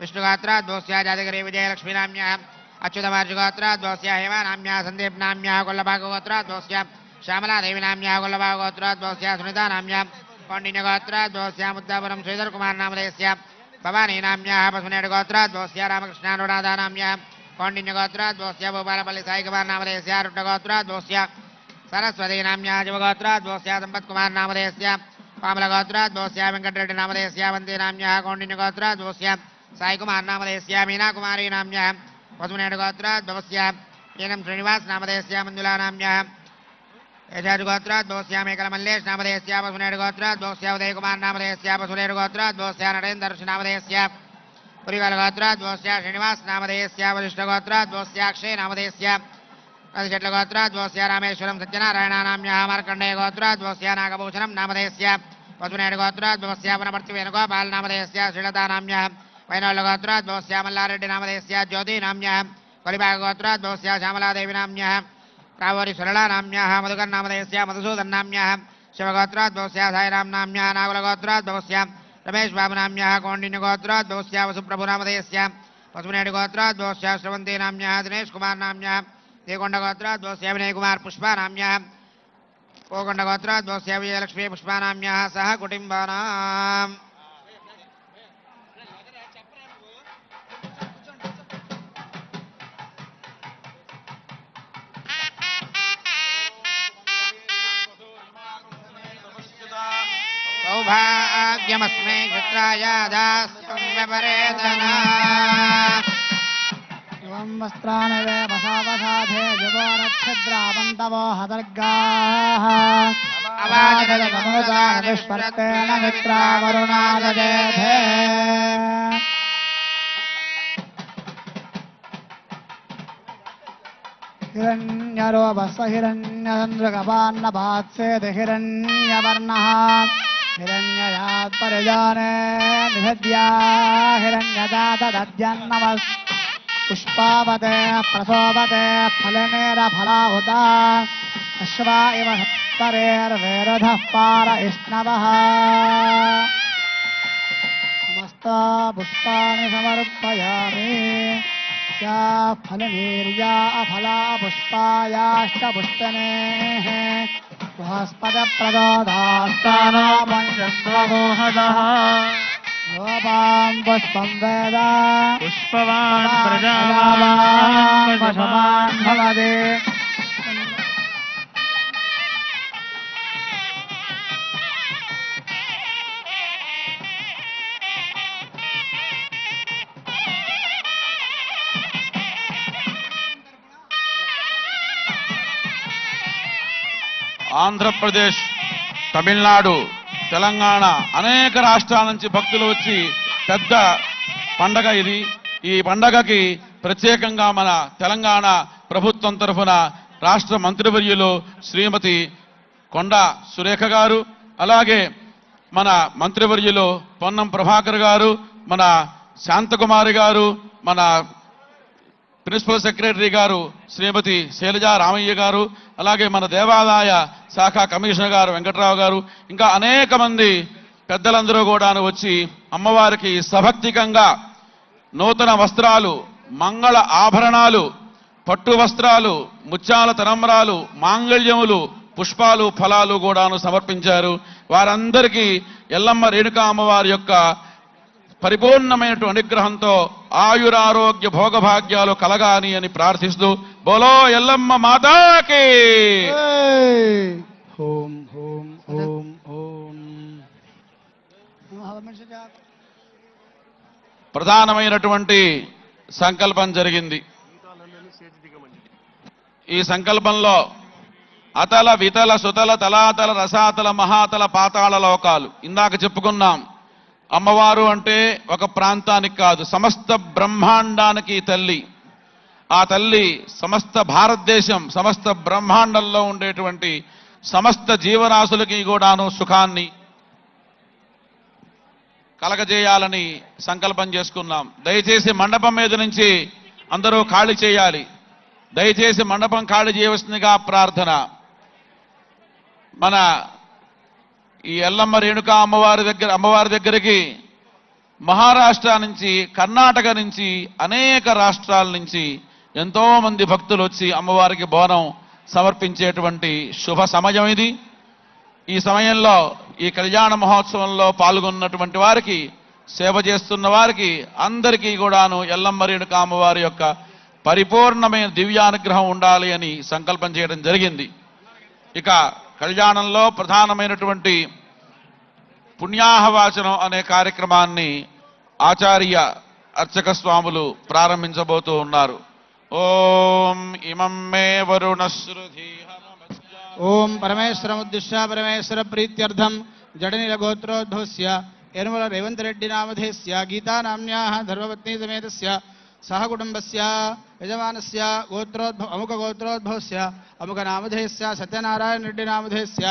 विष्णुगात्राद्वोस्या जातगिरि विजयलक्ष्मीनाम्याः अच्युतमार्जुगोत्राद्वोस्या हेमानाम्याः सन्दीपनाम्याः कोल्लभागोत्राद्वोस्या श्यामलादेवीनाम्याः कोल्लभागोत्राद्वोस्या सुनितानाम्याः कौण्डिन्यगोत्राद्वोस्या मुद्दापुरं श्रीधरकुमारनामधेयस्य भवानीनाम्याः पशुनेडगोत्राद्वोस्या रामकृष्णानुराधानाम्याः कौण्डिन्यगोत्राद्वोस्या भूपालपल्लि साईकुमारनामधेयस्य रुड्डगोत्राद्वोस्या सरस्वतीनाम्याः जीवगोत्राद्वोस्या सम्पत्कुमारनामधेयस्य पामलगोत्राद्वोस्या वेङ्कटरेड्डिनामधेयस्य वन्देनाम्याः कौण्डिन्यगोत्राद्वोस्या साईकुमारनामधेयस्य मीनाकुमारीनाम्याः वसुनेडगोत्राद्वोस्या एनं श्रीनिवासनामधेयस्य मञ्जुलानाम्याः यशाजुगोत्राद्वोस्या मेकलमल्लेशनामधेयस्य वसुनेडगोत्राद्वोस्या उदयकुमारनामधेयस्य वसुनेडगोत्राद्वोस्या नरेन्द्रर्षनामधेयस्य पुरीवलगोत्राद्वोस्या श्रीनिवासनामधेयस्य वरिष्ठगोत्राद्वोस्या अक्षयनामधेयस्य अधिषट्लगोत्राद्वोस्या रामेश्वरं सत्यनारायणानाम्याः मार्कण्डेयगोत्राद्वोस्या नागभूषणं नामधेयस्य वसुनेडगोत्राद्वोस्या पुनमर्तिवेणुगोपालनामधेयस्य श्रीलतानाम्याः वैनोलगोत्राद्वोस्या मल्लारेड्डिनामधेयस्य ज्योतिनाम्याः कलिभागगोत्राद्वोस्या श्यामलादेवीनाम्याः कावोरी सरलानाम्याः मधुकर्नामधेयस्य मधुसूदन्नाम्याः शिवगोत्राद्वोस्या साईरामनाम्याः नागुलगोत्राद्वोस्या रमेशबाबुनाम्याः कौण्डिन्यगोत्राद्वोस्या वसुप्रभुनामधेयस्य पशुनेडगोत्राद्वोस्या श्रवन्तीनाम्याः दिनेशकुमारनाम्याः देकोण्डगोत्राद्वोस्या विनयकुमार पुष्पानाम्याः कोकोण्डगोत्राद्वोस्या विजयलक्ष्मी पुष्पानाम्याः सह कुटुम्बानाम्। सौभाग्यमस्मै क्षत्राय दास्यं व्यपरेतना। एवं वस्त्राणि वे वसावसाधे जुगोरच्छिद्रावन्तवो हदर्गाः अवादयगमोदानविष्पर्तेन मित्रावरुणादजेधे हिरण्यरोपस्व हिरण्यचन्द्रगपान्नपात्सेति हिरण्यवर्णः। परिजाने निषद्या हिरण्यदातदद्यन्नमस् पुष्पावते प्रसोपते फलमेरफलाहुता। अश्वा इव हत्परेर्वेरधः पार इष्णवः। समस्ता पुष्पाणि समर्पयामि। या फलनीर्या अफला पुष्पायाष्टपुष्पनेः श्वः स्पदप्रदास्तानामस्वमोहदः वेद। पुष्पवान् प्रजावान् भवदे ఆంధ్రప్రదేశ్ తమిళనాడు తెలంగాణ అనేక రాష్ట్రాల నుంచి భక్తులు వచ్చి పెద్ద పండగ ఇది. ఈ పండగకి ప్రత్యేకంగా మన తెలంగాణ ప్రభుత్వం తరఫున రాష్ట్ర మంత్రివర్యులు శ్రీమతి కొండ సురేఖ గారు అలాగే మన మంత్రివర్యులు పొన్నం ప్రభాకర్ గారు మన శాంతకుమారి గారు మన ప్రిన్సిపల్ సెక్రటరీ గారు శ్రీమతి శైలజా రామయ్య గారు అలాగే మన దేవాదాయ శాఖ కమిషనర్ గారు వెంకట్రావు గారు ఇంకా అనేక మంది పెద్దలందరూ కూడాను వచ్చి అమ్మవారికి సభక్తికంగా నూతన వస్త్రాలు మంగళ ఆభరణాలు పట్టు వస్త్రాలు ముత్యాల తరంబరాలు మాంగళ్యములు పుష్పాలు ఫలాలు కూడాను సమర్పించారు. వారందరికీ ఎల్లమ్మ రేణుకా అమ్మవారి యొక్క పరిపూర్ణమైనటువంటి అనుగ్రహంతో ఆయురారోగ్య భోగభాగ్యాలు కలగాని అని ప్రార్థిస్తూ బోలో ఎల్లమ్మ మాతాకి! ఓం ఓం ఓం ఓం ప్రధానమైనటువంటి సంకల్పం జరిగింది. ఈ సంకల్పంలో అతల వితల సుతల తలాతల రసాతల మహాతల పాతాళ లోకాలు. ఇందాక చెప్పుకున్నాం. అమ్మవారు అంటే ఒక ప్రాంతానికి కాదు సమస్త బ్రహ్మాండానికి తల్లి. ఆ తల్లి సమస్త భారతదేశం సమస్త బ్రహ్మాండంలో ఉండేటువంటి సమస్త జీవరాశులకి కూడాను సుఖాన్ని కలగజేయాలని సంకల్పం చేసుకున్నాం. దయచేసి మండపం మీద నుంచి అందరూ ఖాళీ చేయాలి. దయచేసి మండపం ఖాళీ చేయవలసిందిగా ప్రార్థన. మన ఈ ఎల్లమ్మ రేణుక అమ్మవారి దగ్గర అమ్మవారి దగ్గరికి మహారాష్ట్ర నుంచి కర్ణాటక నుంచి అనేక రాష్ట్రాల నుంచి ఎంతోమంది భక్తులు వచ్చి అమ్మవారికి బోనం సమర్పించేటువంటి శుభ సమయం ఇది. ఈ సమయంలో ఈ కళ్యాణ మహోత్సవంలో పాల్గొన్నటువంటి వారికి సేవ చేస్తున్న వారికి అందరికీ కూడాను ఎల్లమ్మ రేణుక అమ్మవారి యొక్క పరిపూర్ణమైన దివ్యానుగ్రహం ఉండాలి అని సంకల్పం చేయడం జరిగింది. ఇక కళ్యాణంలో ప్రధానమైనటువంటి పుణ్యాహవాచనం అనే కార్యక్రమాన్ని ఆచార్య అర్చక స్వాములు ప్రారంభించబోతూ ఉన్నారు. ఓం ఇమం మే వరుణ ఓం పరమేశ్వరముద్దిశ్య పరమేశ్వర ప్రీత్యర్థం జడనిల గోత్రోద్భవస్య యనుమల రేవంత్ రెడ్డి నామధేస్య గీతా నామ్యాః ధర్మపత్ని సమేతస్య सह कुटुंबस्य यजमानस्य, गोत्रोद्भव अमुकगोत्रोद्भवस्य अमुकनामधेयस्य से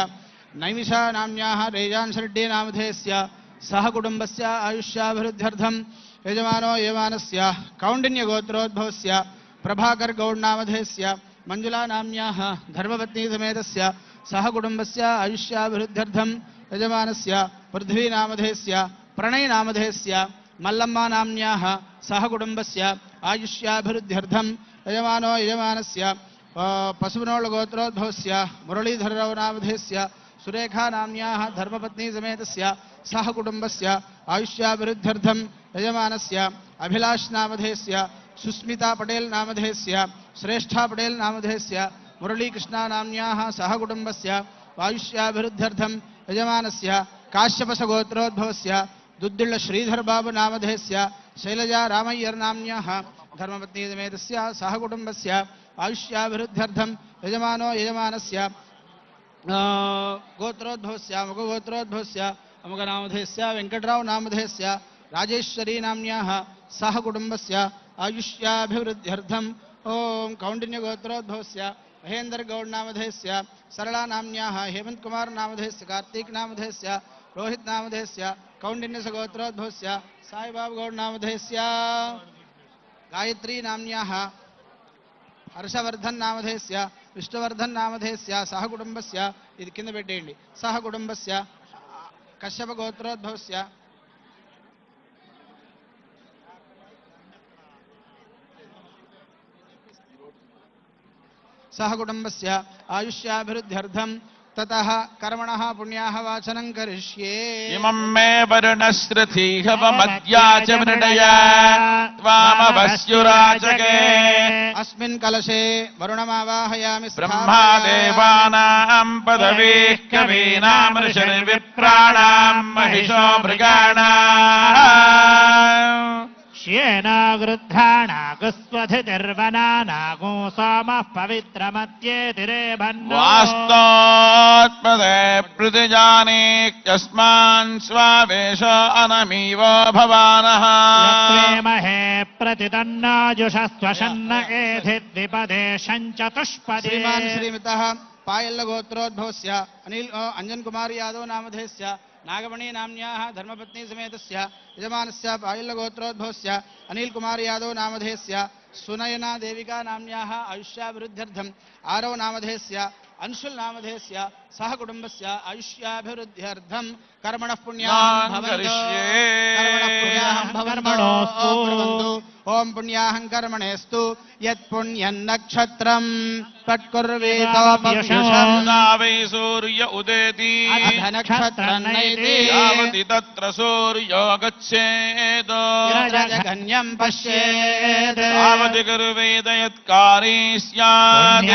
नैमिषा नाम्न्याः से सह से आयुष्याभिवृद्ध्यर्थम यजमानो, यजमानस्य कौण्डिन्यगोत्रोद्भवस्य प्रभाकर्गौड्नामधेयस्य मञ्जुलानाम्न्याः धर्मपत्नीसमेतस्य सह कुटुम्बस्य से यजमानस्य पृथ्वीनामधेयस्य से मल्लम्मा नाम्न्याः सहकुटुम्बस्य आयुष्याभिवृद्ध्यर्थं यजमानो यजमानस्य पशुनोळगोत्रोद्भवस्य मुरलीधररावनावधेयस्य सुरेखा नाम्न्याः धर्मपत्नीसमेतस्य सहकुटुम्बस्य आयुष्याभिवृद्ध्यर्थं यजमानस्य, अभिलाष नामधेयस्य सुस्मिता पटेल नामधेस्य, श्रेष्ठा पटेल नामधेयस्य मुरलीकृष्णा नाम्न्याः सहकुटुम्बस्य आयुष्याभिवृद्ध्यर्थं यजमानस्य काश्यपसगोत्रोद्भवस्य दुद्दिल श्रीधर बाबु नामधेयस्य शैलजा रामय्यर्नाम्न्याः धर्मपत्नीसमेतस्य सहकुटुम्बस्य आयुष्याभिवृद्ध्यर्थं यजमानो यजमानस्य गोत्रोद्भवस्य अमुकगोत्रोद्भवस्य कौंडिन्य वेङ्कटरावनामधेयस्य राजेश्वरीनाम्न्याः गौड़ आयुष्याभिवृद्ध्यर्थम् सरला कौण्डिन्यगोत्रोद्भवस्य हेमंत कुमार सरलानाम्न्याः कार्तिक कार्तीकनामधेयस्य నామధేస్య శైలజా రామయ్యర్ నామ్యాః ధర్మపత్ని సమేతస్య సహ కుటుంబస్య ఆయుష్యాభివృద్ధ్యర్థం యజమానో యజమానస్య ఆ, గోత్రోద్భవస్య ముఖగోత్రోద్భవస్య అముకనామధేస్య వెంకట్రావు నామధేస్య రాజేశ్వరీ నామ్యాః సహ కుటుంబస్య ఆయుష్యాభివృద్ధ్యర్థం ఓం కౌండిన్య గోత్రోద్భవస్య మహేందర్ గౌడ్ నామధేస్య సరళా నామ్యాః హేమంత్ కుమార్ నామధేస్య కార్తీక్ నామధేస్య రోహిత్ నామధేస్య కౌండిన్య గోత్రోద్భవస్య సాయిబాబు గౌడ్ నామధేస్య గాయత్రీ నామ్యాః హర్షవర్ధన్ నామధేస్య విష్ణువర్ధన్ నామధేస్య సహ కుటుంబస్య ఇది కింద పెట్టేయండి సహ కుటుంబస్య కశ్యప గోత్రోద్భవస్య సహ కుటుంబస్య ఆయుష్యాభివృద్ధ్యర్థం ततः कर्मणः पुण्याः वाचनं करिष्ये। इमं मे वरुणश्रुतिहवमद्या च अस्मिन् कलशे वरुणमावाहयामि ब्रह्मा देवानां पदवीः महिषो मृगाणाम्। वृद्धानागस्वधिर्वनानागो सोमः पवित्रमत्ये तिरे भन्वास्तात्मदे प्रतिजाने यस्मान् स्वावेश अनमीव भवानः। महे प्रतितन्नाजुषस्वशन्न एधि द्विपदे शञ्चतुष्पदे श्रीमान् श्रीमितः पायल्लगोत्रोद्भवस्य अनिल अंजन कुमार यादव नामधेयस्य नागमणि नाम्न्याः धर्मपत्नीसमेतस्य यजमानस्य पायल्लगोत्रोद्भवस्य अनिलकुमार यादव नामधेय सुनयना देविका नाम्न्याः आयुष्याभिवृद्ध्यर्थम् आरव नामधेय अंशुल नामधेयस्य सह कुटुम्बस्य आयुष्याभिवृद्ध्यर्थं कर्मणः पुण्याहं भवन्तु। कर्मणः पुण्याहं भवन्तु। ఓం పుణ్యాహంకర్మణేస్తు యత్పుణ్యన్నక్షత్రం తత్కుర్వేదావై సూర్య ఉదేతి నక్షత్రన్నైతి. తత్ర సూర్యో గచ్చేదో జగన్యం పశ్యేద్ తావతి కుర్వేద యత్కారీ స్యాత్